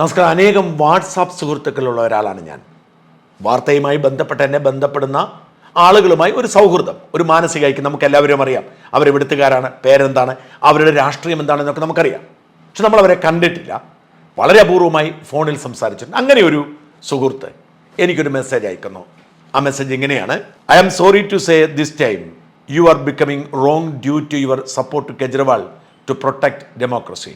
നമസ്കാരം. അനേകം വാട്സാപ്പ് സുഹൃത്തുക്കളുള്ള ഒരാളാണ് ഞാൻ. വാർത്തയുമായി ബന്ധപ്പെട്ട് എന്നെ ബന്ധപ്പെടുന്ന ആളുകളുമായി ഒരു സൗഹൃദം ഒരു മാനസിക ഐക്യം നമുക്ക് എല്ലാവരും അറിയാം. അവരെവിടുത്തുകാരാണ് പേരെന്താണ് അവരുടെ രാഷ്ട്രീയം എന്താണെന്നൊക്കെ നമുക്കറിയാം. പക്ഷെ നമ്മൾ അവരെ കണ്ടിട്ടില്ല. വളരെ അപൂർവമായി ഫോണിൽ സംസാരിച്ചിട്ടുണ്ട്. അങ്ങനെ ഒരു സുഹൃത്ത് എനിക്കൊരു മെസ്സേജ് അയക്കുന്നു. ആ മെസ്സേജ് ഇങ്ങനെയാണ്. I am sorry to say this time you are becoming wrong due to your support to Kejriwal to protect democracy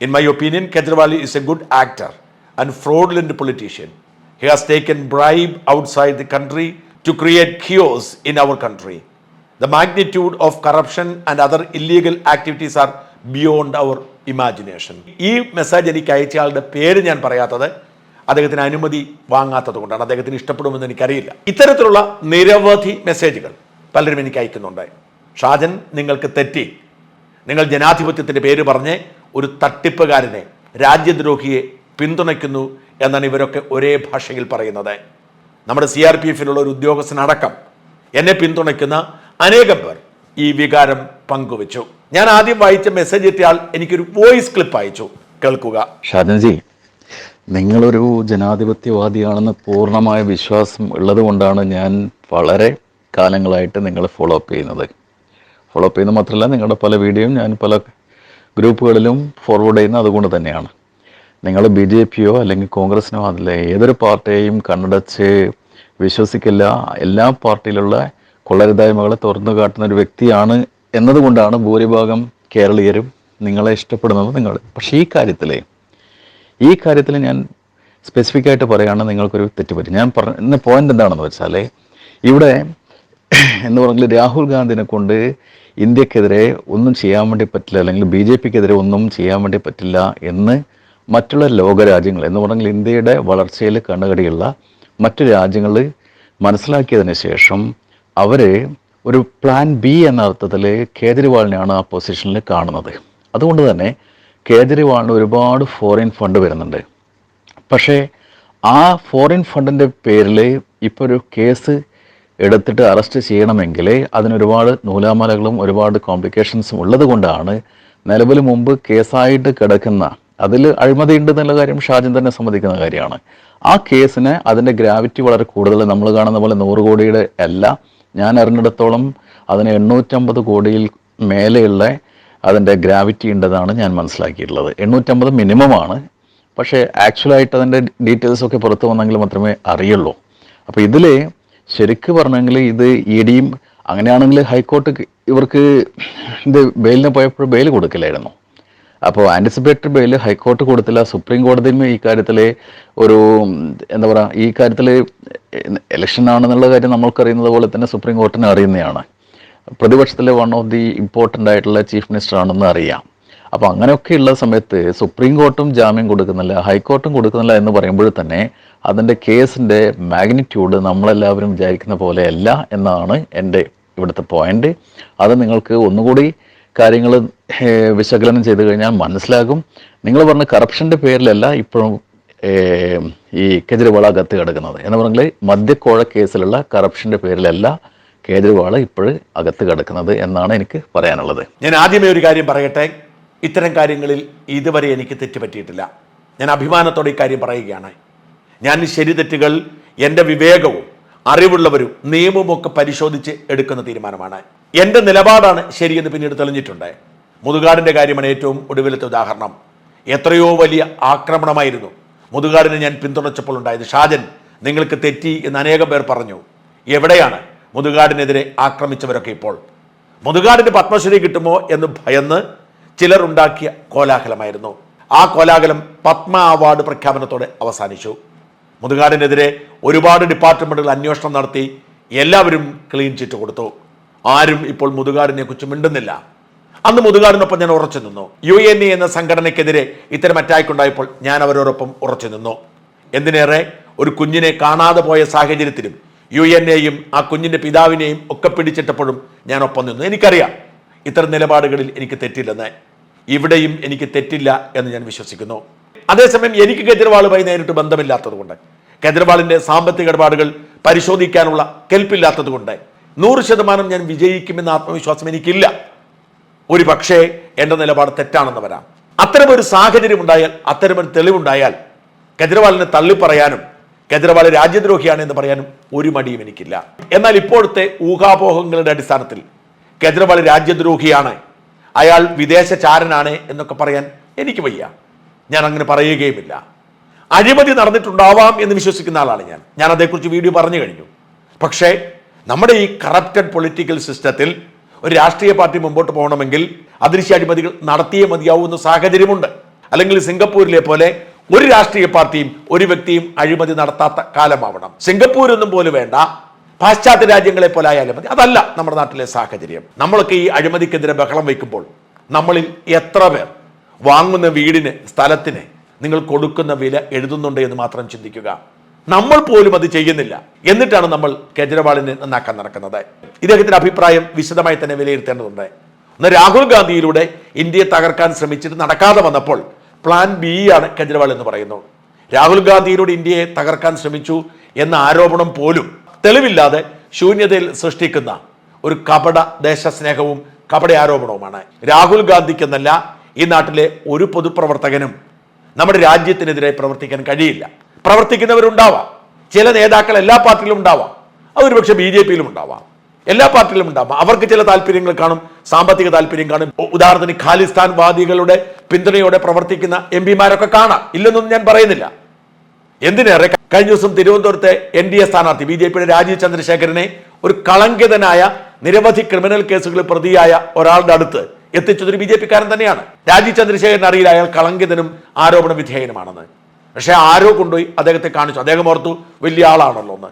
In my opinion, Kejriwal is a good actor and fraudulent politician. He has taken bribe outside the country to create chaos in our country. The magnitude of corruption and other illegal activities are beyond our imagination. ഈ message എനിക്ക് അയച്ചയാളുടെ പേര് ഞാൻ പറയാത്തത് അദ്ദേഹത്തിന് അനുമതി വാങ്ങാത്തത് കൊണ്ടാണ് അദ്ദേഹത്തിന് ഇഷ്ടപ്പെടുമെന്ന് എനിക്കറിയില്ല ഇത്തരത്തിലുള്ള നിരവധി മെസ്സേജുകൾ പലരും എനിക്ക് അയക്കുന്നുണ്ട് ഷാജൻ നിങ്ങൾക്ക് തെറ്റി നിങ്ങൾ ജനാധിപത്യത്തിന്റെ പേര് പറഞ്ഞ് ഒരു തട്ടിപ്പുകാരനെ രാജ്യദ്രോഹിയെ പിന്തുണയ്ക്കുന്നു എന്നാണ് ഇവരൊക്കെ ഒരേ ഭാഷയിൽ പറയുന്നത്. നമ്മുടെ സി ആർ പി എഫിലുള്ള ഒരു ഉദ്യോഗസ്ഥനടക്കം എന്നെ പിന്തുണയ്ക്കുന്ന അനേകം പേർ ഈ വികാരം പങ്കുവച്ചു. ഞാൻ ആദ്യം വായിച്ച മെസ്സേജ് എത്തിയാൽ എനിക്കൊരു വോയിസ് ക്ലിപ്പ് അയച്ചു. കേൾക്കുക. ഷാജൻജി നിങ്ങളൊരു ജനാധിപത്യവാദിയാണെന്ന് പൂർണമായ വിശ്വാസം ഉള്ളത് കൊണ്ടാണ് ഞാൻ വളരെ കാലങ്ങളായിട്ട് നിങ്ങളെ ഫോളോ അപ്പ് ചെയ്യുന്നത്. ഫോളോ അപ്പ് ചെയ്യുന്നത് മാത്രമല്ല നിങ്ങളുടെ പല വീഡിയോയും ഞാൻ പല ഗ്രൂപ്പുകളിലും ഫോർവേഡ് ചെയ്യുന്നത് അതുകൊണ്ട് തന്നെയാണ്. നിങ്ങൾ ബി ജെ പിയോ അല്ലെങ്കിൽ കോൺഗ്രസിനോ അതിലെ ഏതൊരു പാർട്ടിയെയും കണ്ണടച്ച് വിശ്വസിക്കില്ല. എല്ലാ പാർട്ടിയിലുള്ള കൊള്ളരുതായ്മകളെ തുറന്നു കാട്ടുന്ന ഒരു വ്യക്തിയാണ് എന്നതുകൊണ്ടാണ് ഭൂരിഭാഗം കേരളീയരും നിങ്ങളെ ഇഷ്ടപ്പെടുന്നത് നിങ്ങൾ. പക്ഷേ ഈ കാര്യത്തിൽ ഈ കാര്യത്തിൽ ഞാൻ സ്പെസിഫിക് ആയിട്ട് പറയുകയാണ് നിങ്ങൾക്കൊരു തെറ്റുപറ്റി. ഞാൻ പറഞ്ഞ പോയിന്റ് എന്താണെന്ന് വെച്ചാൽ ഇവിടെ എന്ന് പറഞ്ഞാൽ രാഹുൽ ഗാന്ധിനെ കൊണ്ട് ഇന്ത്യക്കെതിരെ ഒന്നും ചെയ്യാൻ വേണ്ടി പറ്റില്ല അല്ലെങ്കിൽ ബി ജെ പിക്കെതിരെ ഒന്നും ചെയ്യാൻ വേണ്ടി പറ്റില്ല എന്ന് മറ്റുള്ള ലോകരാജ്യങ്ങൾ എന്ന് പറഞ്ഞാൽ ഇന്ത്യയുടെ വളർച്ചയിൽ കണ്ണുകടിയുള്ള മറ്റു രാജ്യങ്ങൾ മനസ്സിലാക്കിയതിന് ശേഷം അവർ ഒരു പ്ലാൻ ബി എന്ന അർത്ഥത്തിൽ കേജ്രിവാളിനെയാണ് ആ പൊസിഷനിൽ കാണുന്നത്. അതുകൊണ്ട് തന്നെ കേജ്രിവാളിന് ഒരുപാട് ഫോറിൻ ഫണ്ട് വരുന്നുണ്ട്. പക്ഷേ ആ ഫോറിൻ ഫണ്ടിന്റെ പേരിൽ ഇപ്പോൾ ഒരു കേസ് എടുത്തിട്ട് അറസ്റ്റ് ചെയ്യണമെങ്കിൽ അതിനൊരുപാട് നൂലാമലകളും ഒരുപാട് കോംപ്ലിക്കേഷൻസും ഉള്ളത് കൊണ്ടാണ് നിലവിൽ മുമ്പ് കേസായിട്ട് കിടക്കുന്ന അതിൽ അഴിമതി ഉണ്ട് എന്നുള്ള കാര്യം ഷാജിൻ തന്നെ സമ്മതിക്കുന്ന കാര്യമാണ്. ആ കേസിന് അതിന്റെ ഗ്രാവിറ്റി വളരെ കൂടുതൽ നമ്മൾ കാണുന്ന പോലെ നൂറ് കോടിയുടെ അല്ല ഞാൻ അറിഞ്ഞിടത്തോളം അതിന് എണ്ണൂറ്റമ്പത് കോടിയിൽ മേലെയുള്ള അതിന്റെ ഗ്രാവിറ്റി ഉണ്ടെന്നാണ് ഞാൻ മനസ്സിലാക്കിയിട്ടുള്ളത്. എണ്ണൂറ്റമ്പത് മിനിമമാണ് പക്ഷേ ആക്ച്വലായിട്ട് അതിന്റെ ഡീറ്റെയിൽസ് ഒക്കെ പുറത്തു വന്നെങ്കിൽ മാത്രമേ അറിയുള്ളൂ. അപ്പോൾ ഇതിൽ ശരിക്ക് പറഞ്ഞെങ്കിൽ ഇത് ഇ ഡിയും അങ്ങനെയാണെങ്കിൽ ഹൈക്കോർട്ട് ഇവർക്ക് ഇത് ബെയിലിന് പോയപ്പോൾ ബെയിൽ കൊടുക്കില്ലായിരുന്നു. അപ്പോൾ ആന്റിസിപ്പേറ്റഡ് ബെയിൽ ഹൈക്കോർട്ട് കൊടുത്തില്ല. സുപ്രീം കോടതിയും ഈ കാര്യത്തിൽ ഒരു എന്താ പറയുക ഈ കാര്യത്തിൽ ഇലക്ഷൻ ആണെന്നുള്ള കാര്യം നമ്മൾക്കറിയുന്നത് പോലെ തന്നെ സുപ്രീം കോർട്ടിനെ അറിയുന്നതാണ്. പ്രതിപക്ഷത്തിലെ വൺ ഓഫ് ദി ഇമ്പോർട്ടന്റ് ആയിട്ടുള്ള ചീഫ് മിനിസ്റ്റർ ആണെന്ന് അറിയാം. അപ്പോൾ അങ്ങനെയൊക്കെയുള്ള സമയത്ത് സുപ്രീം കോർട്ടും ജാമ്യം കൊടുക്കുന്നില്ല ഹൈക്കോർട്ടും കൊടുക്കുന്നില്ല എന്ന് പറയുമ്പോൾ തന്നെ അതിന്റെ കേസിന്റെ മാഗ്നിറ്റ്യൂഡ് നമ്മളെല്ലാവരും വിചാരിക്കുന്ന പോലെയല്ല എന്നാണ് എന്റെ ഇവിടുത്തെ പോയിന്റ് അത് നിങ്ങൾക്ക് ഒന്നുകൂടി കാര്യങ്ങൾ വിശകലനം ചെയ്ത് കഴിഞ്ഞാൽ മനസ്സിലാകും. നിങ്ങൾ പറഞ്ഞ കറപ്ഷന്റെ പേരിലല്ല ഇപ്പോഴും ഈ കെജ്രിവാൾ അകത്ത് കിടക്കുന്നത്. എന്ന് പറഞ്ഞാൽ മദ്യക്കോഴ കേസിലുള്ള കറപ്ഷന്റെ പേരിലല്ല കേജ്രിവാൾ ഇപ്പോഴും അകത്ത് കിടക്കുന്നത് എന്നാണ് എനിക്ക് പറയാനുള്ളത്. ഞാൻ ആദ്യമേ ഒരു കാര്യം പറയട്ടെ. ഇത്തരം കാര്യങ്ങളിൽ ഇതുവരെ എനിക്ക് തെറ്റുപറ്റിയിട്ടില്ല. ഞാൻ അഭിമാനത്തോടെ ഈ കാര്യം പറയുകയാണ്. ഞാൻ ശരി തെറ്റുകൾ എന്റെ വിവേകവും അറിവുള്ളവരും നിയമവും ഒക്കെ പരിശോധിച്ച് എടുക്കുന്ന തീരുമാനമാണ്. എന്റെ നിലപാടാണ് ശരിയെന്ന് പിന്നീട് തെളിഞ്ഞിട്ടുണ്ട്. മുതുകാടിന്റെ കാര്യമാണ് ഏറ്റവും ഒടുവിലത്തെ ഉദാഹരണം. എത്രയോ വലിയ ആക്രമണമായിരുന്നു. മുതുകാടിനെ ഞാൻ പിന്തുണച്ചപ്പോൾ ഉണ്ടായത്. ഷാജൻ നിങ്ങൾക്ക് തെറ്റി എന്ന് അനേകം പേർ പറഞ്ഞു. എവിടെയാണ് മുതുകാടിനെതിരെ ആക്രമിച്ചവരൊക്കെ ഇപ്പോൾ? മുതുകാടിന് പത്മശ്രീ കിട്ടുമോ എന്ന് ഭയന്ന് ചിലർ ഉണ്ടാക്കിയ കോലാഹലമായിരുന്നു. ആ കോലാഹലം പത്മ അവാർഡ് പ്രഖ്യാപനത്തോടെ അവസാനിച്ചു. മുതുകാടിനെതിരെ ഒരുപാട് ഡിപ്പാർട്ട്മെന്റുകൾ അന്വേഷണം നടത്തി എല്ലാവരും ക്ലീൻ ചിറ്റ് കൊടുത്തു. ആരും ഇപ്പോൾ മുതുകാടിനെ കുറിച്ച് മിണ്ടുന്നില്ല. അന്ന് മുതുകാടിനൊപ്പം ഞാൻ ഉറച്ചു നിന്നു. യു എൻ എ എന്ന സംഘടനയ്ക്കെതിരെ ഇത്തരം അറ്റാക്ക് ഉണ്ടായപ്പോൾ ഞാൻ അവരോടൊപ്പം ഉറച്ചു നിന്നു. എന്തിനേറെ? ഒരു കുഞ്ഞിനെ കാണാതെ പോയ സാഹചര്യത്തിലും യു എൻ എയും ആ കുഞ്ഞിന്റെ പിതാവിനെയും ഒക്കെ പിടിച്ചിട്ടപ്പോഴും ഞാൻ ഒപ്പം നിന്നു. എനിക്കറിയാം. ഇത്തരം നിലപാടുകളിൽ എനിക്ക് തെറ്റില്ലെന്ന്. ഇവിടെയും എനിക്ക് തെറ്റില്ല എന്ന് ഞാൻ വിശ്വസിക്കുന്നു. അതേസമയം എനിക്ക് കേജ്രിവാളുമായി നേരിട്ട് ബന്ധമില്ലാത്തതുകൊണ്ട് കേജ്രിവാളിന്റെ സാമ്പത്തിക ഇടപാടുകൾ പരിശോധിക്കാനുള്ള കെൽപ്പില്ലാത്തതുകൊണ്ട് നൂറ് ശതമാനം ഞാൻ വിജയിക്കുമെന്ന ആത്മവിശ്വാസം എനിക്കില്ല. ഒരു പക്ഷേ എന്റെ നിലപാട് തെറ്റാണെന്ന് വരാം. അത്തരമൊരു സാഹചര്യം ഉണ്ടായാൽ അത്തരമൊരു തെളിവുണ്ടായാൽ കെജ്രിവാളിനെ തള്ളിപ്പറയാനും കെജ്രിവാൾ രാജ്യദ്രോഹിയാണ് എന്ന് പറയാനും ഒരു മടിയും എനിക്കില്ല. എന്നാൽ ഇപ്പോഴത്തെ ഊഹാപോഹങ്ങളുടെ അടിസ്ഥാനത്തിൽ കെജ്രിവാൾ രാജ്യദ്രോഹിയാണ് അയാൾ വിദേശ ചാരനാണ് എന്നൊക്കെ പറയാൻ എനിക്ക് വയ്യ. ഞാൻ അങ്ങനെ പറയുകയുമില്ല. അഴിമതി നടന്നിട്ടുണ്ടാവാം എന്ന് വിശ്വസിക്കുന്ന ആളാണ് ഞാൻ. ഞാൻ അതേക്കുറിച്ച് വീഡിയോ പറഞ്ഞു കഴിഞ്ഞു. പക്ഷേ നമ്മുടെ ഈ കറപ്റ്റഡ് പൊളിറ്റിക്കൽ സിസ്റ്റത്തിൽ ഒരു രാഷ്ട്രീയ പാർട്ടി മുമ്പോട്ട് പോകണമെങ്കിൽ അദൃശ്യ അഴിമതികൾ നടത്തിയേ മതിയാവുന്ന സാഹചര്യമുണ്ട്. അല്ലെങ്കിൽ സിംഗപ്പൂരിലെ പോലെ ഒരു രാഷ്ട്രീയ പാർട്ടിയും ഒരു വ്യക്തിയും അഴിമതി നടത്താത്ത കാലമാവണം. സിംഗപ്പൂരൊന്നും പോലും വേണ്ട. പാശ്ചാത്യ രാജ്യങ്ങളെ പോലെ ആയാലും മതി. അതല്ല നമ്മുടെ നാട്ടിലെ സാഹചര്യം. നമ്മളൊക്കെ ഈ അഴിമതിക്കെതിരെ ബഹളം വയ്ക്കുമ്പോൾ നമ്മളിൽ എത്ര പേർ വാങ്ങുന്ന വീടിന് സ്ഥലത്തിന് നിങ്ങൾ കൊടുക്കുന്ന വില എഴുതുന്നുണ്ട് എന്ന് മാത്രം ചിന്തിക്കുക. നമ്മൾ പോലും അത് ചെയ്യുന്നില്ല. എന്നിട്ടാണ് നമ്മൾ കേജ്രിവാളിനെ നന്നാക്കാൻ നടക്കുന്നത്. ഇദ്ദേഹത്തിന്റെ അഭിപ്രായം വിശദമായി തന്നെ വിലയിരുത്തേണ്ടതുണ്ട്. ഒന്ന് രാഹുൽ ഗാന്ധിയിലൂടെ ഇന്ത്യയെ തകർക്കാൻ ശ്രമിച്ചിട്ട് നടക്കാതെ വന്നപ്പോൾ പ്ലാൻ ബി ആണ് കേജ്രിവാൾ എന്ന് പറയുന്നു രാഹുൽ ഗാന്ധിയിലൂടെ ഇന്ത്യയെ തകർക്കാൻ ശ്രമിച്ചു എന്ന ആരോപണം പോലും തെളിവില്ലാതെ ശൂന്യതയിൽ സൃഷ്ടിക്കുന്ന ഒരു കപട ദേശസ്നേഹവും കപട ആരോപണവുമാണ്. രാഹുൽ ഗാന്ധിക്കെന്നല്ല ഈ നാട്ടിലെ ഒരു പൊതുപ്രവർത്തകനും നമ്മുടെ രാജ്യത്തിനെതിരെ പ്രവർത്തിക്കാൻ കഴിയില്ല. പ്രവർത്തിക്കുന്നവരുണ്ടാവാം. ചില നേതാക്കൾ എല്ലാ പാർട്ടിയിലും ഉണ്ടാവാം. അതൊരു പക്ഷേ ബി ജെ പിയിലും ഉണ്ടാവാം. എല്ലാ പാർട്ടിയിലും ഉണ്ടാവാം. അവർക്ക് ചില താല്പര്യങ്ങൾ കാണും സാമ്പത്തിക താല്പര്യം കാണും. ഉദാഹരണത്തിന് ഖാലിസ്ഥാൻ വാദികളുടെ പിന്തുണയോടെ പ്രവർത്തിക്കുന്ന എം പിമാരൊക്കെ കാണാം. ഇല്ലെന്നൊന്നും ഞാൻ പറയുന്നില്ല. എന്തിനേറെ? കഴിഞ്ഞ ദിവസം തിരുവനന്തപുരത്തെ എൻ ഡി എ സ്ഥാനാർത്ഥി ബി ജെ പിയുടെ രാജീവ് ചന്ദ്രശേഖരനെ ഒരു കളങ്കിതനായ നിരവധി ക്രിമിനൽ കേസുകളിൽ പ്രതിയായ ഒരാളുടെ അടുത്ത് എത്തിച്ചതൊരു ബി ജെ പിക്കാരൻ തന്നെയാണ്. രാജീവ് ചന്ദ്രശേഖരൻ അറിയില്ല അയാൾ കളങ്കിതനും ആരോപണ വിധേയനുമാണെന്ന്. പക്ഷെ ആരോ കൊണ്ടുപോയി അദ്ദേഹത്തെ കാണിച്ചു. അദ്ദേഹം ഓർത്തു വലിയ ആളാണല്ലോ എന്ന്.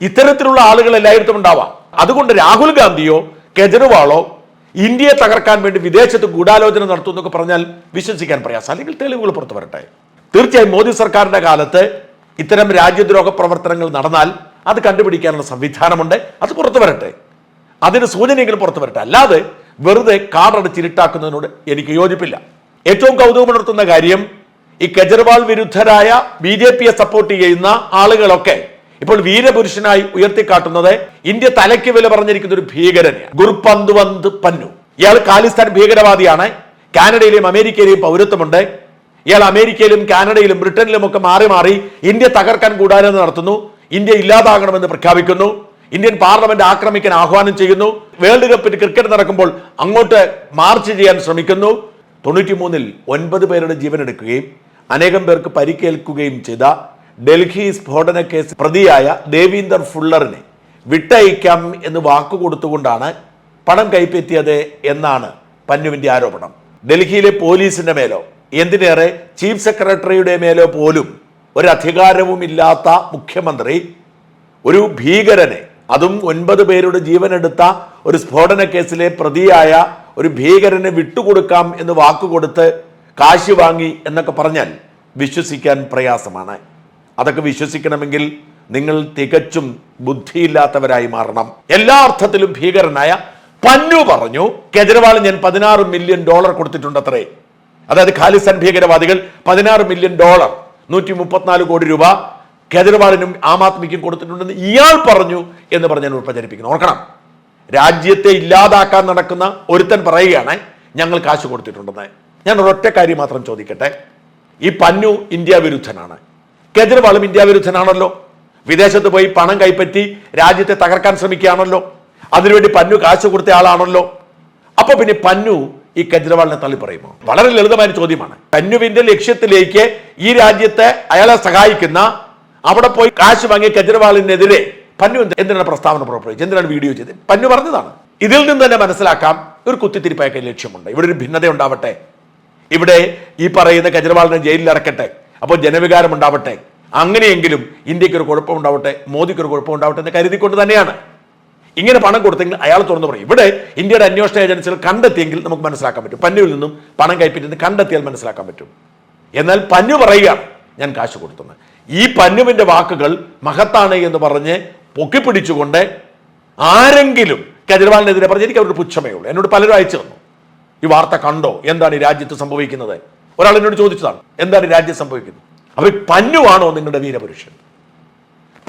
ഇത്തരത്തിലുള്ള ആളുകൾ എല്ലായിടത്തും ഉണ്ടാവാം. അതുകൊണ്ട് രാഹുൽ ഗാന്ധിയോ കെജ്രിവാളോ ഇന്ത്യയെ തകർക്കാൻ വേണ്ടി വിദേശത്ത് ഗൂഢാലോചന നടത്തും എന്നൊക്കെ പറഞ്ഞാൽ വിശ്വസിക്കാൻ പ്രയാസം. അല്ലെങ്കിൽ തെളിവുകൾ പുറത്തു വരട്ടെ. തീർച്ചയായും മോദി സർക്കാരിന്റെ കാലത്ത് ഇത്തരം രാജ്യദ്രോഹ പ്രവർത്തനങ്ങൾ നടന്നാൽ അത് കണ്ടുപിടിക്കാനുള്ള സംവിധാനമുണ്ട്. അത് പുറത്തു വരട്ടെ. അതിന് സൂചനയെങ്കിലും പുറത്തു വരട്ടെ. അല്ലാതെ വെറുതെ കാടടച്ചിരുട്ടാക്കുന്നതിനോട് എനിക്ക് യോജിപ്പില്ല. ഏറ്റവും കൗതുകമുണർത്തുന്ന കാര്യം ഈ കെജ്രിവാൾ വിരുദ്ധരായ ബി ജെ പിയെ സപ്പോർട്ട് ചെയ്യുന്ന ആളുകളൊക്കെ ഇപ്പോൾ വീരപുരുഷനായി ഉയർത്തിക്കാട്ടുന്നത് ഇന്ത്യ തലയ്ക്ക് വില പറഞ്ഞിരിക്കുന്ന ഒരു ഭീകരനെയാണ്. ഗുർപന്തുവന്ത് പന്നു. ഇയാൾ ഖാലിസ്ഥാൻ ഭീകരവാദിയാണ്. കാനഡയിലെയും അമേരിക്കയിലെയും പൗരത്വമുണ്ട്. ഇയാൾ അമേരിക്കയിലും കാനഡയിലും ബ്രിട്ടനിലും ഒക്കെ മാറി മാറി ഇന്ത്യ തകർക്കാൻ കൂടാതെ നടത്തുന്നു. ഇന്ത്യ ഇല്ലാതാകണമെന്ന് പ്രഖ്യാപിക്കുന്നു. ഇന്ത്യൻ പാർലമെന്റ് ആക്രമിക്കാൻ ആഹ്വാനം ചെയ്യുന്നു. വേൾഡ് കപ്പിൽ ക്രിക്കറ്റ് നടക്കുമ്പോൾ അങ്ങോട്ട് മാർച്ച് ചെയ്യാൻ ശ്രമിക്കുന്നു. തൊണ്ണൂറ്റി മൂന്നിൽ ഒൻപത് പേരുടെ ജീവൻ എടുക്കുകയും അനേകം പേർക്ക് പരിക്കേൽക്കുകയും ചെയ്ത ഡൽഹി സ്ഫോടന കേസ് പ്രതിയായ ദേവീന്ദർ ഫുള്ളറിനെ വിട്ടയക്കാം എന്ന് വാക്കു കൊടുത്തുകൊണ്ടാണ് പണം കൈപ്പറ്റിയത് എന്നാണ് പന്നുവിന്റെ ആരോപണം. ഡൽഹിയിലെ പോലീസിന്റെ മേലോ എന്തിനേറെ ചീഫ് സെക്രട്ടറിയുടെ മേലോ പോലും ഒരു അധികാരവും ഇല്ലാത്ത മുഖ്യമന്ത്രി ഒരു ഭീകരനെ അതും ഒൻപത് പേരുടെ ജീവനെടുത്ത ഒരു സ്ഫോടന കേസിലെ പ്രതിയായ ഒരു ഭീകരനെ വിട്ടുകൊടുക്കാം എന്ന് വാക്കുകൊടുത്ത് കാശ് വാങ്ങി എന്നൊക്കെ പറഞ്ഞാൽ വിശ്വസിക്കാൻ പ്രയാസമാണ്. അതൊക്കെ വിശ്വസിക്കണമെങ്കിൽ നിങ്ങൾ തികച്ചും ബുദ്ധിയില്ലാത്തവരായി മാറണം. എല്ലാ അർത്ഥത്തിലും ഭീകരനായ പന്നു പറഞ്ഞു കേജ്രിവാൾ ഞാൻ പതിനാറ് മില്യൺ ഡോളർ കൊടുത്തിട്ടുണ്ടത്രേ. അതായത് ഖാലിസ്ഥാൻ ഭീകരവാദികൾ പതിനാറ് മില്യൺ ഡോളർ നൂറ്റി മുപ്പത്തിനാല് കോടി രൂപ കേജ്രിവാളിനും ആം ആദ്മിക്കും കൊടുത്തിട്ടുണ്ടെന്ന് ഇയാൾ പറഞ്ഞു എന്ന് പറഞ്ഞ് ഞാൻ പ്രചരിപ്പിക്കുന്നു. ഓർക്കണം. രാജ്യത്തെ ഇല്ലാതാക്കാൻ നടക്കുന്ന ഒരുത്തൻ പറയുകയാണ് ഞങ്ങൾ കാശ് കൊടുത്തിട്ടുണ്ടെന്ന്. ഞാൻ ഒരൊറ്റ കാര്യം മാത്രം ചോദിക്കട്ടെ. ഈ പന്നു ഇന്ത്യ വിരുദ്ധനാണ്. കേജ്രിവാളും ഇന്ത്യ വിരുദ്ധനാണല്ലോ. വിദേശത്ത് പോയി പണം കൈപ്പറ്റി രാജ്യത്തെ തകർക്കാൻ ശ്രമിക്കുകയാണല്ലോ. അതിനുവേണ്ടി പന്നു കാശ് കൊടുത്ത ആളാണല്ലോ. അപ്പൊ പിന്നെ പന്നു ഈ കെജ്രിവാളിനെ തള്ളി പറയുമോ? വളരെ ലളിതമായ ചോദ്യമാണ്. പന്നുവിന്റെ ലക്ഷ്യത്തിലേക്ക് ഈ രാജ്യത്തെ അയാളെ സഹായിക്കുന്ന അവിടെ പോയി കാശ് വാങ്ങിയ കെജ്രിവാളിനെതിരെ പന്നു എന്ത് എന്തിനാണ് പ്രസ്താവന പുറപ്പെടുവിച്ചത്? എന്തിനാണ് വീഡിയോ ചെയ്തത്? പന്നു പറഞ്ഞതാണ്. ഇതിൽ നിന്ന് തന്നെ മനസ്സിലാക്കാം ഒരു കുത്തിത്തിരിപ്പായ ലക്ഷ്യമുണ്ട്. ഇവിടെ ഒരു ഭിന്നത ഉണ്ടാവട്ടെ. ഇവിടെ ഈ പറയുന്ന കെജ്രിവാളിനെ ജയിലിൽ ഇറക്കട്ടെ. അപ്പോൾ ജനവികാരം ഉണ്ടാവട്ടെ. അങ്ങനെയെങ്കിലും ഇന്ത്യയ്ക്ക് ഒരു കുഴപ്പമുണ്ടാവട്ടെ മോദിക്ക് ഒരു കുഴപ്പമുണ്ടാവട്ടെ എന്ന് കരുതിക്കൊണ്ട് തന്നെയാണ്. ഇങ്ങനെ പണം കൊടുത്തെങ്കിൽ അയാൾ തുറന്നു പറയും. ഇവിടെ ഇന്ത്യയുടെ അന്വേഷണ ഏജൻസികൾ കണ്ടെത്തിയെങ്കിൽ നമുക്ക് മനസ്സിലാക്കാൻ പറ്റും. പന്നുവിൽ നിന്നും പണം കൈപ്പറ്റുന്നത് കണ്ടെത്തിയാൽ മനസ്സിലാക്കാൻ പറ്റും. എന്നാൽ പന്നു പറയുകയാണ് ഞാൻ കാശ് കൊടുത്തെന്ന്. ഈ പന്നുവിന്റെ വാക്കുകൾ മഹത്താണ് എന്ന് പറഞ്ഞ് പൊക്കിപ്പിടിച്ചുകൊണ്ട് ആരെങ്കിലും കെജ്രിവാളിനെതിരെ പറഞ്ഞ് എനിക്ക് അവരുടെ പുച്ഛമേ ഉള്ളൂ. എന്നോട് പലരും അയച്ചു തന്നു. ഈ വാർത്ത കണ്ടോ? എന്താണ് ഈ രാജ്യത്ത് സംഭവിക്കുന്നത്? ഒരാൾ എന്നോട് ചോദിച്ചതാണ് എന്താണ് ഈ രാജ്യത്ത് സംഭവിക്കുന്നത്? അവർ പന്നുവാണോ നിങ്ങളുടെ വീരപുരുഷൻ?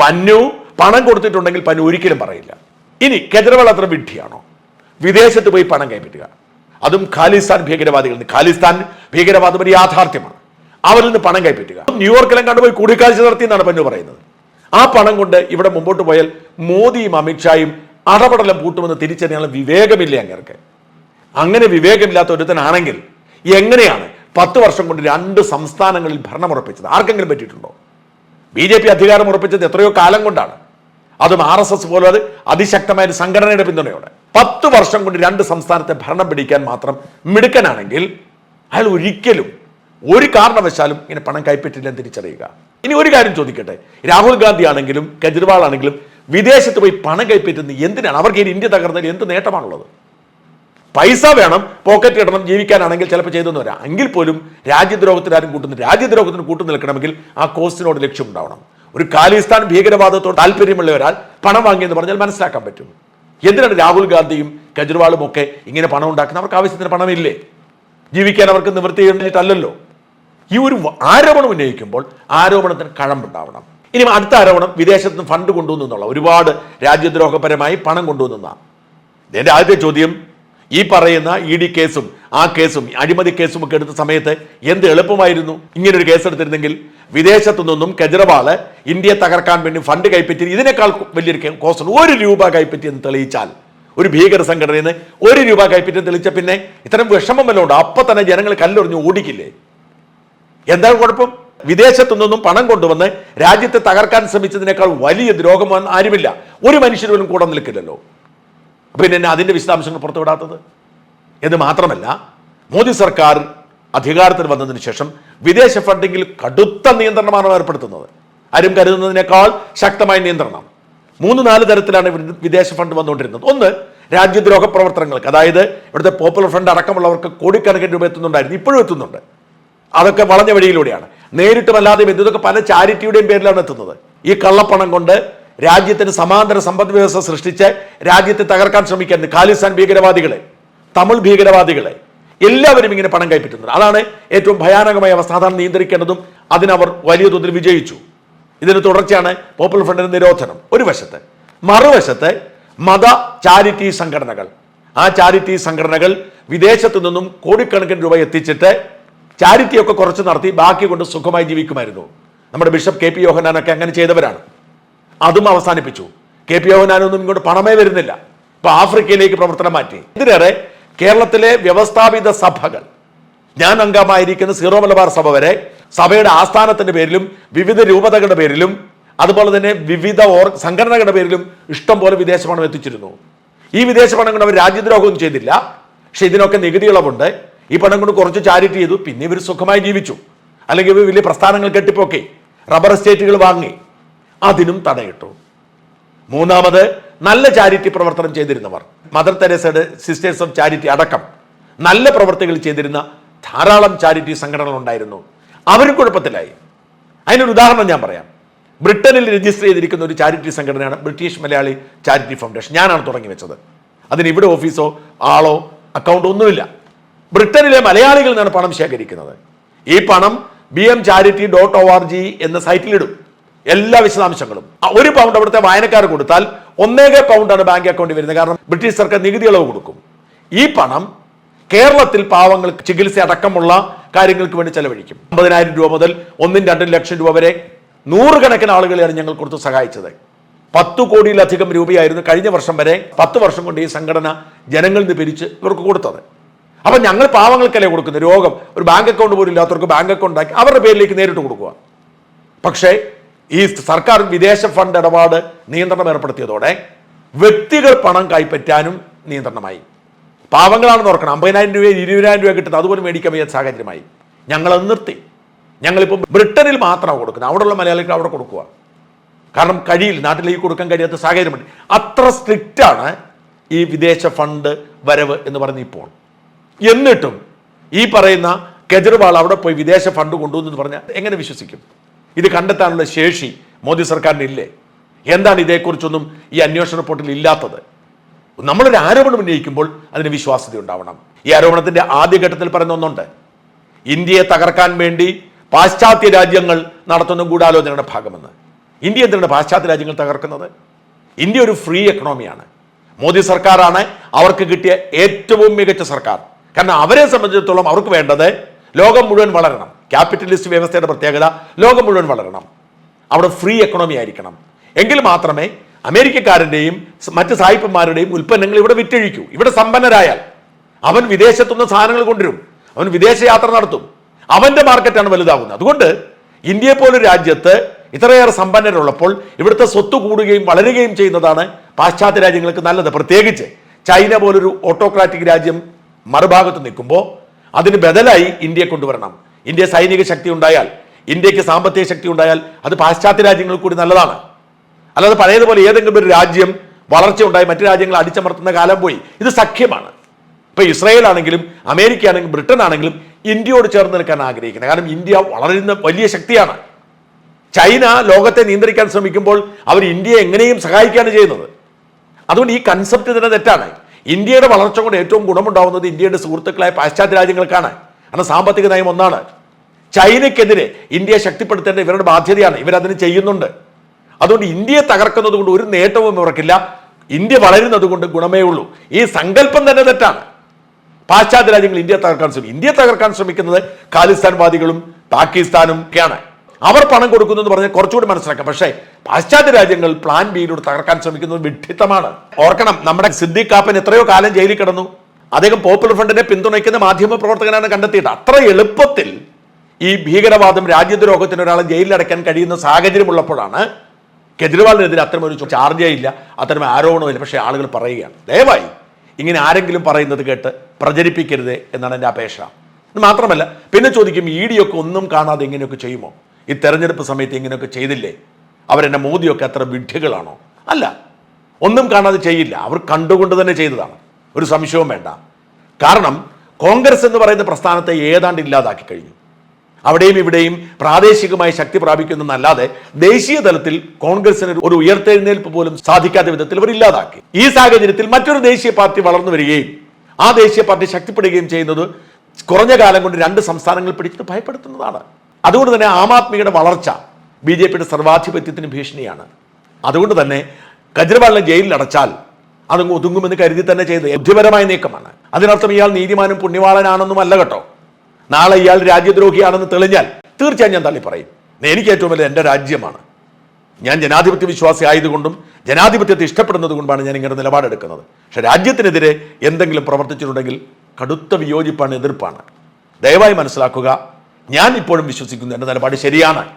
പന്നു പണം കൊടുത്തിട്ടുണ്ടെങ്കിൽ പന്നു ഒരിക്കലും പറയില്ല. ഇനി കെജ്രിവാൾ അത്ര വിഡ്ഢിയാണോ? വിദേശത്ത് പോയി പണം കൈപ്പറ്റുക. അതും ഖാലിസ്ഥാൻ ഭീകരവാദികൾ ഖാലിസ്ഥാൻ ഭീകരവാദം ഒരു യാഥാർത്ഥ്യമാണ്. അവരിൽ നിന്ന് പണം കൈപ്പറ്റുക. ന്യൂയോർക്കിലും കണ്ടുപോയി കൂടിക്കാഴ്ച നടത്തി എന്നാണ് പെണ്ണു പറയുന്നത്. ആ പണം കൊണ്ട് ഇവിടെ മുമ്പോട്ട് പോയാൽ മോദിയും അമിത്ഷായും അടപടലം പൂട്ടുമെന്ന് തിരിച്ചറിയാനുള്ള വിവേകമില്ല അങ്ങേർക്ക്. അങ്ങനെ വിവേകമില്ലാത്ത ഒരുത്തനാണെങ്കിൽ എങ്ങനെയാണ് പത്ത് വർഷം കൊണ്ട് രണ്ട് സംസ്ഥാനങ്ങളിൽ ഭരണം ഉറപ്പിച്ചത്? ആർക്കെങ്കിലും പറ്റിയിട്ടുണ്ടോ? ബി ജെ പി അധികാരം ഉറപ്പിച്ചത് എത്രയോ കാലം കൊണ്ടാണ്. അതും ആർ എസ് എസ് പോലെ അത് അതിശക്തമായ ഒരു സംഘടനയുടെ പിന്തുണയോടെ. പത്ത് വർഷം കൊണ്ട് രണ്ട് സംസ്ഥാനത്തെ ഭരണം പിടിക്കാൻ മാത്രം മിടുക്കനാണെങ്കിൽ അയാൾ ഒരിക്കലും ഒരു കാരണവശാലും ഇങ്ങനെ പണം കൈപ്പറ്റില്ലെന്ന് തിരിച്ചറിയുക. ഇനി ഒരു കാര്യം ചോദിക്കട്ടെ. രാഹുൽ ഗാന്ധി ആണെങ്കിലും കെജ്രിവാൾ ആണെങ്കിലും വിദേശത്ത് പോയി പണം കൈപ്പറ്റുന്നത് എന്തിനാണ്? അവർക്ക് ഇനി ഇന്ത്യ തകർന്നതിൽ എന്ത് നേട്ടമാണുള്ളത്? പൈസ വേണം പോക്കറ്റ് ഇടണം ജീവിക്കാനാണെങ്കിൽ ചിലപ്പോൾ ചെയ്തെന്ന് വരാം. എങ്കിൽ പോലും രാജ്യദ്രോഹത്തിന് ആരും കൂട്ടുന്നു രാജ്യദ്രോഹത്തിന് കൂട്ടു നിൽക്കണമെങ്കിൽ ആ കോസ്റ്റിനോട് ലക്ഷ്യമുണ്ടാവണം. ഒരു ഖാലിസ്ഥാൻ ഭീകരവാദത്തോട് താല്പര്യമുള്ള ഒരാൾ പണം വാങ്ങിയെന്ന് പറഞ്ഞാൽ മനസ്സിലാക്കാൻ പറ്റും. എന്തിനാണ് രാഹുൽ ഗാന്ധിയും കെജ്രിവാളും ഒക്കെ ഇങ്ങനെ പണം ഉണ്ടാക്കുന്നത്? അവർക്ക് ആവശ്യത്തിന് പണമില്ലേ? ജീവിക്കാൻ അവർക്ക് നിവൃത്തി ചെയ്യേണ്ടിയിട്ടല്ലല്ലോ ഈ ഒരു ആരോപണം ഉന്നയിക്കുമ്പോൾ ആരോപണത്തിന് കഴമ്പുണ്ടാവണം. ഇനി അടുത്ത ആരോപണം വിദേശത്ത് നിന്ന് ഫണ്ട് കൊണ്ടുവന്നു എന്നുള്ള ഒരുപാട് രാജ്യദ്രോഹപരമായി പണം കൊണ്ടുവന്നതാണ് എന്റെ ആദ്യത്തെ ചോദ്യം ഈ പറയുന്ന ഇ ഡി കേസും ആ കേസും അഴിമതി കേസും ഒക്കെ എടുത്ത സമയത്ത് എന്ത് എളുപ്പമായിരുന്നു? ഇങ്ങനൊരു കേസ് എടുത്തിരുന്നെങ്കിൽ വിദേശത്തു നിന്നും കെജ്രിവാൾ ഇന്ത്യയെ തകർക്കാൻ വേണ്ടി ഫണ്ട് കൈപ്പറ്റി ഇതിനേക്കാൾ വലിയൊരു കോസ്റ്റ് ഒരു രൂപ കൈപ്പറ്റി എന്ന് തെളിയിച്ചാൽ ഒരു ഭീകര സംഘടനയിൽ നിന്ന് ഒരു രൂപ കൈപ്പറ്റി തെളിയിച്ച പിന്നെ ഇത്തരം വിഷമം വല്ലതും ഉണ്ട്? അപ്പൊ തന്നെ ജനങ്ങൾ കല്ലെറിഞ്ഞ് ഓടിക്കില്ലേ? എന്താണ് കുഴപ്പം? വിദേശത്തു നിന്നും പണം കൊണ്ടുവന്ന് രാജ്യത്തെ തകർക്കാൻ ശ്രമിച്ചതിനേക്കാൾ വലിയ ദ്രോഹം വന്ന് ആരുമില്ല. ഒരു മനുഷ്യരും കൂടെ നിൽക്കില്ലല്ലോ. പിന്നെ അതിന്റെ വിശദാംശങ്ങൾ പുറത്തുവിടാത്തത്? എന്ന് മാത്രമല്ല മോദി സർക്കാർ അധികാരത്തിൽ വന്നതിന് ശേഷം വിദേശ ഫണ്ടിങ്ങിൽ കടുത്ത നിയന്ത്രണമാണ് ഏർപ്പെടുത്തുന്നത്. ആരും കരുതുന്നതിനേക്കാൾ ശക്തമായ നിയന്ത്രണം. മൂന്ന് നാല് തരത്തിലാണ് വിദേശ ഫണ്ട് വന്നുകൊണ്ടിരുന്നത്. ഒന്ന് രാജ്യദ്രോഹ പ്രവർത്തനങ്ങൾക്ക്. അതായത് ഇവിടുത്തെ പോപ്പുലർ ഫ്രണ്ട് അടക്കമുള്ളവർക്ക് കോടിക്കണക്കിന് രൂപ എത്തുന്നുണ്ടായിരുന്നു. ഇപ്പോഴും എത്തുന്നുണ്ട്. അതൊക്കെ വളഞ്ഞ വഴിയിലൂടെയാണ്. നേരിട്ടുമല്ലാതെ അല്ലാതെയും എത്തും. ഇതൊക്കെ പല ചാരിറ്റിയുടെയും പേരിലാണ് എത്തുന്നത്. ഈ കള്ളപ്പണം കൊണ്ട് രാജ്യത്തിന് സമാന്തര സമ്പദ് വ്യവസ്ഥ സൃഷ്ടിച്ച് രാജ്യത്തെ തകർക്കാൻ ശ്രമിക്കുന്നത് ഖാലിസ്ഥാൻ ഭീകരവാദികളെ തമിഴ് ഭീകരവാദികളെ എല്ലാവരും ഇങ്ങനെ പണം കൈപ്പറ്റുന്നത്. അതാണ് ഏറ്റവും ഭയാനകമായ അവസ്ഥ. അതാണ് നിയന്ത്രിക്കേണ്ടതും അതിനവർ വലിയ തോതിൽ വിജയിച്ചു. ഇതിന് തുടർച്ചയാണ് പോപ്പുലർ ഫ്രണ്ടിന്റെ നിരോധനം. ഒരു വശത്ത്. മറുവശത്ത് മത ചാരിറ്റി സംഘടനകൾ. ആ ചാരിറ്റി സംഘടനകൾ വിദേശത്തു നിന്നും കോടിക്കണക്കിന് രൂപ എത്തിച്ചിട്ട് ചാരിറ്റിയൊക്കെ കുറച്ച് നടത്തി ബാക്കി കൊണ്ട് സുഖമായി ജീവിക്കുമായിരുന്നു. നമ്മുടെ ബിഷപ്പ് കെ പി യോഹനാനൊക്കെ അങ്ങനെ ചെയ്തവരാണ്. അതും അവസാനിപ്പിച്ചു. കെ പി യോഹനാനൊന്നും ഇങ്ങോട്ട് പണമേ വരുന്നില്ല. ഇപ്പൊ ആഫ്രിക്കയിലേക്ക് പ്രവർത്തനം മാറ്റി. ഇതിനേറെ കേരളത്തിലെ വ്യവസ്ഥാപിത സഭകൾ. ഞാൻ അംഗമായിരിക്കുന്ന സീറോ മലബാർ സഭ വരെ സഭയുടെ ആസ്ഥാനത്തിന്റെ പേരിലും വിവിധ രൂപതകളുടെ പേരിലും അതുപോലെ തന്നെ വിവിധ ഓർ സംഘടനകളുടെ പേരിലും ഇഷ്ടം പോലെ വിദേശ പണം എത്തിച്ചിരുന്നു. ഈ വിദേശ പണം കൊണ്ട് അവർ രാജ്യദ്രോഹമൊന്നും ചെയ്തില്ല. പക്ഷെ ഇതിനൊക്കെ നികുതി ഇളവുണ്ട്. ഈ പണം കൊണ്ട് കുറച്ച് ചാരിറ്റി ചെയ്തു. പിന്നെ ഇവർ സുഖമായി ജീവിച്ചു. അല്ലെങ്കിൽ ഇവർ വലിയ പ്രസ്ഥാനങ്ങൾ കെട്ടിപ്പോക്കി. റബ്ബർ എസ്റ്റേറ്റുകൾ വാങ്ങി. അതിനും തടയിട്ടു. മൂന്നാമത് നല്ല ചാരിറ്റി പ്രവർത്തനം ചെയ്തിരുന്നവർ. മദർ തെരേസയുടെ സിസ്റ്റേഴ്സ് ഓഫ് ചാരിറ്റി അടക്കം നല്ല പ്രവർത്തികൾ ചെയ്തിരുന്ന ധാരാളം ചാരിറ്റി സംഘടനകൾ ഉണ്ടായിരുന്നു. അവരും കുഴപ്പത്തിലായി. അതിനൊരു ഉദാഹരണം ഞാൻ പറയാം. ബ്രിട്ടനിൽ രജിസ്റ്റർ ചെയ്തിരിക്കുന്ന ഒരു ചാരിറ്റി സംഘടനയാണ് ബ്രിട്ടീഷ് മലയാളി ചാരിറ്റി ഫൗണ്ടേഷൻ. ഞാനാണ് തുടങ്ങി വെച്ചത്. അതിന് ഇവിടെ ഓഫീസോ ആളോ അക്കൗണ്ടോ ഒന്നുമില്ല. ബ്രിട്ടനിലെ മലയാളികളിൽ നിന്നാണ് പണം ശേഖരിക്കുന്നത്. ഈ പണം B M charity dot O R G എന്ന സൈറ്റിലിടും എല്ലാ വിശദാംശങ്ങളും. ഒരു പൗണ്ട് അവിടുത്തെ വായനക്കാർ കൊടുത്താൽ ഒന്നേക പൗണ്ടാണ് ബാങ്ക് അക്കൗണ്ടിൽ വരുന്നത്. കാരണം ബ്രിട്ടീഷ് സർക്കാർ നികുതി ഇളവ് കൊടുക്കും. ഈ പണം കേരളത്തിൽ പാവങ്ങൾക്ക് ചികിത്സ അടക്കമുള്ള കാര്യങ്ങൾക്ക് വേണ്ടി ചെലവഴിക്കും. അമ്പതിനായിരം രൂപ മുതൽ ഒന്നും രണ്ടും ലക്ഷം രൂപ വരെ നൂറുകണക്കിന് ആളുകളെയാണ് ഞങ്ങൾ കൊടുത്ത് സഹായിച്ചത്. പത്ത് കോടിയിലധികം രൂപയായിരുന്നു കഴിഞ്ഞ വർഷം വരെ പത്ത് വർഷം കൊണ്ട് ഈ സംഘടന ജനങ്ങളിൽ നിന്ന് പിരിച്ച് ഇവർക്ക് കൊടുത്തത്. അപ്പൊ ഞങ്ങൾ പാവങ്ങൾക്കല്ലേ കൊടുക്കുന്നത്? രോഗം. ഒരു ബാങ്ക് അക്കൗണ്ട് പോലും ഇല്ലാത്തവർക്ക് ബാങ്ക് അക്കൗണ്ട് ആക്കി അവരുടെ പേരിലേക്ക് നേരിട്ട് കൊടുക്കുക. പക്ഷേ ഈ സർക്കാർ വിദേശ ഫണ്ട് ഇടപാട് നിയന്ത്രണം ഏർപ്പെടുത്തിയതോടെ വ്യക്തികൾ പണം കൈപ്പറ്റാനും നിയന്ത്രണമായി. പാവങ്ങളാണെന്ന് ഓർക്കണം. അമ്പതിനായിരം രൂപ ഇരുപതിനായിരം രൂപ കിട്ടുന്നത് അതുപോലെ മേടിക്കാൻ വയ്യാത്ത സാഹചര്യമായി. ഞങ്ങളത് നിർത്തി. ഞങ്ങളിപ്പം ബ്രിട്ടനിൽ മാത്രമാണ് കൊടുക്കുന്നത്. അവിടെയുള്ള മലയാളികൾ അവിടെ കൊടുക്കുക. കാരണം കഴിയില്ല. നാട്ടിലേക്ക് കൊടുക്കാൻ കഴിയാത്ത സാഹചര്യമുണ്ട്. അത്ര സ്ട്രിക്റ്റാണ് ഈ വിദേശ ഫണ്ട് വരവ് എന്ന് പറഞ്ഞ് ഇപ്പോൾ. എന്നിട്ടും ഈ പറയുന്ന കെജ്രിവാൾ അവിടെ പോയി വിദേശ ഫണ്ട് കൊണ്ടുവന്നു പറഞ്ഞാൽ എങ്ങനെ വിശ്വസിക്കും? ഇത് കണ്ടെത്താനുള്ള ശേഷി മോദി സർക്കാരിന് ഇല്ലേ എന്താണ് ഇതേക്കുറിച്ചൊന്നും ഈ അന്വേഷണ റിപ്പോർട്ടിൽ ഇല്ലാത്തത്? നമ്മളൊരു ആരോപണം ഉന്നയിക്കുമ്പോൾ അതിന് വിശ്വാസ്യത ഉണ്ടാവണം. ഈ ആരോപണത്തിന്റെ ആദ്യഘട്ടത്തിൽ പറയുന്ന ഒന്നുണ്ട്. ഇന്ത്യയെ തകർക്കാൻ വേണ്ടി പാശ്ചാത്യ രാജ്യങ്ങൾ നടത്തുന്ന ഗൂഢാലോചനയുടെ ഭാഗമെന്ന്. ഇന്ത്യ എന്തിനാണ് പാശ്ചാത്യ രാജ്യങ്ങൾ തകർക്കുന്നത്? ഇന്ത്യ ഒരു ഫ്രീ എക്കണോമിയാണ് മോദി സർക്കാരാണ് അവർക്ക് കിട്ടിയ ഏറ്റവും മികച്ച സർക്കാർ. കാരണം അവരെ സംബന്ധിച്ചിടത്തോളം അവർക്ക് വേണ്ടത് ലോകം മുഴുവൻ വളരണം. ക്യാപിറ്റലിസ്റ്റ് വ്യവസ്ഥയുടെ പ്രത്യേകത ലോകം മുഴുവൻ വളരണം. അവിടെ ഫ്രീ എക്കണോമി ആയിരിക്കണം. എങ്കിൽ മാത്രമേ അമേരിക്കക്കാരന്റെയും മറ്റ് സായിപ്പന്മാരുടെയും ഉൽപ്പന്നങ്ങൾ ഇവിടെ വിറ്റഴിക്കൂ. ഇവിടെ സമ്പന്നരായാൽ അവൻ വിദേശത്തുനിന്ന് സാധനങ്ങൾ കൊണ്ടുവരും. അവൻ വിദേശ യാത്ര നടത്തും. അവന്റെ മാർക്കറ്റാണ് വലുതാകുന്നത്. അതുകൊണ്ട് ഇന്ത്യയെ പോലൊരു രാജ്യത്ത് ഇത്രയേറെ സമ്പന്നരുള്ളപ്പോൾ ഇവിടുത്തെ സ്വത്ത് കൂടുകയും വളരുകയും ചെയ്യുന്നതാണ് പാശ്ചാത്യ രാജ്യങ്ങൾക്ക് നല്ലത്. പ്രത്യേകിച്ച് ചൈന പോലൊരു ഓട്ടോക്രാറ്റിക് രാജ്യം മറുഭാഗത്ത് നിൽക്കുമ്പോൾ അതിന് ബദലായി ഇന്ത്യയെ കൊണ്ടുവരണം. ഇന്ത്യ സൈനിക ശക്തി ഉണ്ടായാൽ ഇന്ത്യയ്ക്ക് സാമ്പത്തിക ശക്തി ഉണ്ടായാൽ അത് പാശ്ചാത്യ രാജ്യങ്ങൾ കൂടി നല്ലതാണ്. അല്ലാതെ പഴയതുപോലെ ഏതെങ്കിലും ഒരു രാജ്യം വളർച്ച ഉണ്ടായി മറ്റു രാജ്യങ്ങൾ അടിച്ചമർത്തുന്ന കാലം പോയി. ഇത് സഖ്യമാണ്. ഇപ്പൊ ഇസ്രായേൽ ആണെങ്കിലും അമേരിക്ക ആണെങ്കിലും ബ്രിട്ടൻ ആണെങ്കിലും ഇന്ത്യയോട് ചേർന്ന് നിൽക്കാൻ ആഗ്രഹിക്കുന്നത്. കാരണം ഇന്ത്യ വളരുന്ന വലിയ ശക്തിയാണ്. ചൈന ലോകത്തെ നിയന്ത്രിക്കാൻ ശ്രമിക്കുമ്പോൾ അവർ ഇന്ത്യയെ എങ്ങനെയും സഹായിക്കുകയാണ് ചെയ്യുന്നത്. അതുകൊണ്ട് ഈ കൺസെപ്റ്റ് തന്നെ തെറ്റാണ്. ഇന്ത്യയുടെ വളർച്ച കൊണ്ട് ഏറ്റവും ഗുണമുണ്ടാവുന്നത് ഇന്ത്യയുടെ സുഹൃത്തുക്കളായ പാശ്ചാത്യ രാജ്യങ്ങൾക്കാണ്. കാരണം സാമ്പത്തിക നയം ഒന്നാണ്. ചൈനയ്ക്കെതിരെ ഇന്ത്യയെ ശക്തിപ്പെടുത്തേണ്ട ഇവരുടെ ബാധ്യതയാണ്. ഇവരതിന് ചെയ്യുന്നുണ്ട്. അതുകൊണ്ട് ഇന്ത്യയെ തകർക്കുന്നത് കൊണ്ട് ഒരു നേട്ടവും ഇവർക്കില്ല. ഇന്ത്യ വളരുന്നത് കൊണ്ട് ഗുണമേ ഉള്ളൂ. ഈ സങ്കല്പം തന്നെ തെറ്റാണ്. പാശ്ചാത്യ രാജ്യങ്ങൾ ഇന്ത്യയെ തകർക്കാൻ ശ്രമിക്കും ഇന്ത്യയെ തകർക്കാൻ ശ്രമിക്കുന്നത് ഖാലിസ്ഥാൻവാദികളും പാകിസ്ഥാനും ഒക്കെയാണ്. അവർ പണം കൊടുക്കുന്നു എന്ന് പറഞ്ഞാൽ കുറച്ചുകൂടി മനസ്സിലാക്കാം. പക്ഷേ പാശ്ചാത്യ രാജ്യങ്ങൾ പ്ലാൻ ബിയിലൂടെ തകർക്കാൻ ശ്രമിക്കുന്നത് വിഡ്ഢിത്തമാണ്. ഓർക്കണം നമ്മുടെ സിദ്ദീഖ് കാപ്പൻ എത്രയോ കാലം ജയിലിൽ കിടന്നു. അദ്ദേഹം പോപ്പുലർ ഫ്രണ്ടിനെ പിന്തുണയ്ക്കുന്ന മാധ്യമ പ്രവർത്തകനാണ് കണ്ടെത്തിയിട്ട് അത്ര എളുപ്പത്തിൽ ഈ ഭീകരവാദം രാജ്യദ്രോഹത്തിന് ഒരാളെ ജയിലിലടയ്ക്കാൻ കഴിയുന്ന സാഹചര്യമുള്ളപ്പോഴാണ് കെജ്രിവാളിനെതിരെ ഒരു ചാർജേ ഇല്ല. അത്തരം ആരോപണമില്ല പക്ഷേ ആളുകൾ പറയുകയാണ്. ദയവായി ഇങ്ങനെ ആരെങ്കിലും പറയുന്നത് കേട്ട് പ്രചരിപ്പിക്കരുത് എന്നാണ് എന്റെ അപേക്ഷ. മാത്രമല്ല പിന്നെ ചോദിക്കും ഇ ഡിയൊക്കെ ഒന്നും കാണാതെ ഇങ്ങനെയൊക്കെ ചെയ്യുമോ? ഈ തെരഞ്ഞെടുപ്പ് സമയത്ത് ഇങ്ങനെയൊക്കെ ചെയ്തില്ലേ? അവരെന്നെ മോദിയൊക്കെ അത്ര വിഡ്ഢികളാണോ? അല്ല. ഒന്നും കാണാതെ ചെയ്യില്ല. അവർ കണ്ടുകൊണ്ട് തന്നെ ചെയ്തതാണ്. ഒരു സംശയവും വേണ്ട. കാരണം കോൺഗ്രസ് എന്ന് പറയുന്ന പ്രസ്ഥാനത്തെ ഏതാണ്ട് ഇല്ലാതാക്കി കഴിഞ്ഞു. അവിടെയും ഇവിടെയും പ്രാദേശികമായി ശക്തി പ്രാപിക്കുന്നതല്ലാതെ ദേശീയ തലത്തിൽ കോൺഗ്രസിന് ഒരു ഉയർത്തെഴുന്നേൽപ്പ് പോലും സാധിക്കാത്ത വിധത്തിൽ ഇവർ ഇല്ലാതാക്കി. ഈ സാഹചര്യത്തിൽ മറ്റൊരു ദേശീയ പാർട്ടി വളർന്നു വരികയും ആ ദേശീയ പാർട്ടി ശക്തിപ്പെടുകയും ചെയ്യുന്നത് കുറഞ്ഞ കാലം കൊണ്ട് രണ്ട് സംസ്ഥാനങ്ങൾ പിടിച്ചിട്ട് ഭയപ്പെടുത്തുന്നതാണ്. അതുകൊണ്ട് തന്നെ ആം ആദ്മിയുടെ വളർച്ച ബി ജെ പിയുടെ സർവാധിപത്യത്തിന് ഭീഷണിയാണ്. അതുകൊണ്ട് തന്നെ കെജ്രിവാളിനെ ജയിലിൽ അടച്ചാൽ അതങ്ങ് ഒതുങ്ങുമെന്ന് കരുതി തന്നെ ചെയ്ത് ബുദ്ധിപരമായ നീക്കമാണ്. അതിനർത്ഥം ഇയാൾ നീതിമാനും പുണ്യവാളനാണെന്നും അല്ല കേട്ടോ. നാളെ ഇയാൾ രാജ്യദ്രോഹിയാണെന്ന് തെളിഞ്ഞാൽ തീർച്ചയായും ഞാൻ തള്ളി പറയും എനിക്ക് ഏറ്റവും വലിയ എന്റെ രാജ്യമാണ്. ഞാൻ ജനാധിപത്യ വിശ്വാസി ആയതുകൊണ്ടും ജനാധിപത്യത്തെ ഇഷ്ടപ്പെടുന്നത് കൊണ്ടാണ് ഞാൻ ഇങ്ങനെ നിലപാടെടുക്കുന്നത്. പക്ഷെ രാജ്യത്തിനെതിരെ എന്തെങ്കിലും പ്രവർത്തിച്ചിട്ടുണ്ടെങ്കിൽ കടുത്ത വിയോജിപ്പാണ് എതിർപ്പാണ്. ദയവായി മനസ്സിലാക്കുക ഞാൻ ഇപ്പോഴും വിശ്വസിക്കുന്നു എന്റെ നിലപാട് ശരിയാണ്.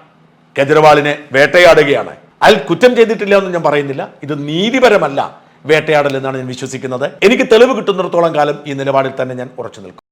കെജ്രിവാളിനെ വേട്ടയാടുകയാണ്. അയാൾ കുറ്റം ചെയ്തിട്ടില്ല എന്ന് ഞാൻ പറയുന്നില്ല. ഇത് നീതിപരമല്ല വേട്ടയാടൽ എന്നാണ് ഞാൻ വിശ്വസിക്കുന്നത്. എനിക്ക് തെളിവ് കിട്ടുന്നിടത്തോളം കാലം ഈ നിലപാടിൽ തന്നെ ഞാൻ ഉറച്ചു നിൽക്കും.